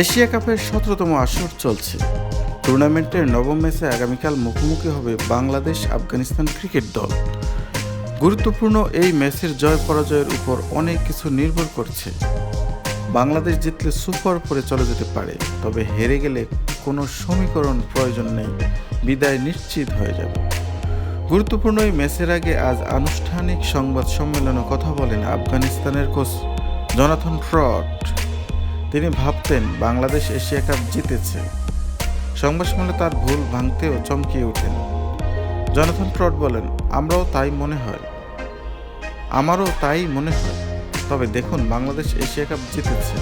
Asia কাপের সতেরোতম আসর চলছে। টুর্নামেন্টের নবম ম্যাচে আগামীকাল মুখোমুখি হবে বাংলাদেশ আফগানিস্তান ক্রিকেট দল। গুরুত্বপূর্ণ এই ম্যাচের জয় পরাজয়ের উপর অনেক কিছু নির্ভর করছে। বাংলাদেশ জিতলে সুপার পরে চলে যেতে পারে, তবে হেরে গেলে কোনো সমীকরণ প্রয়োজন নেই, বিদায় নিশ্চিত হয়ে যাবে। গুরুত্বপূর্ণ এই ম্যাচের আগে আজ আনুষ্ঠানিক সংবাদ সম্মেলনে কথা বলেন আফগানিস্তানের কোচ জনাথন ফ্রড। তিনি ভাবতেন বাংলাদেশ এশিয়া কাপ জিতেছে। সংবাদ সম্মেলনে তার ভুল ভাঙতেও চমকিয়ে ওঠেন। জনাথন ফ্রড বলেন, আমরাও তাই মনে হয়। আমারও তাই মনে হয়। তবে দেখুন, বাংলাদেশ এশিয়া কাপ জিতেছে।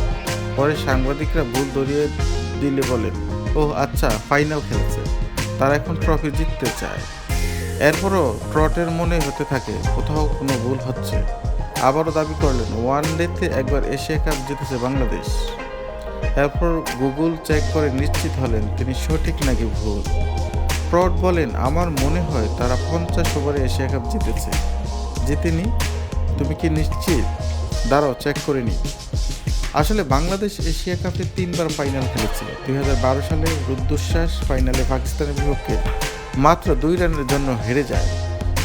পরে সাংবাদিকরা ভুল ধরিয়ে দিলে বলেন ও আচ্ছা ফাইনাল খেলেছে। তারা এখন ট্রফি জিততে চায়। এরপরও ট্রটের মনে হতে থাকে, কোথাও কোনো ভুল হচ্ছে। আবারও দাবি করলেন ওয়ান ডেতে একবার এশিয়া কাপ জিতেছে বাংলাদেশ। এরপর গুগল চেক করে নিশ্চিত হলেন তিনি সঠিক নাকি ভুল। প্রড বলেন, আমার মনে হয় তারা পঞ্চাশ ওভারে এশিয়া কাপ জিতেছে। জিতেনি তুমি কি নিশ্চিত? দাঁড়াও, চেক করে নি আসলে বাংলাদেশ এশিয়া কাপে তিনবার ফাইনাল খেলেছিল। দুই সালে রুদ্ধশ্বাস ফাইনালে পাকিস্তানের বিপক্ষে মাত্র দুই রানের জন্য হেরে যায়।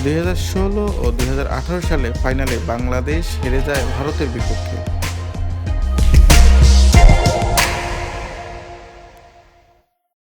দুই হাজার ষোলো ও দু হাজার আঠারো সালে ফাইনালে বাংলাদেশ হেরে যায় ভারতের বিপক্ষে।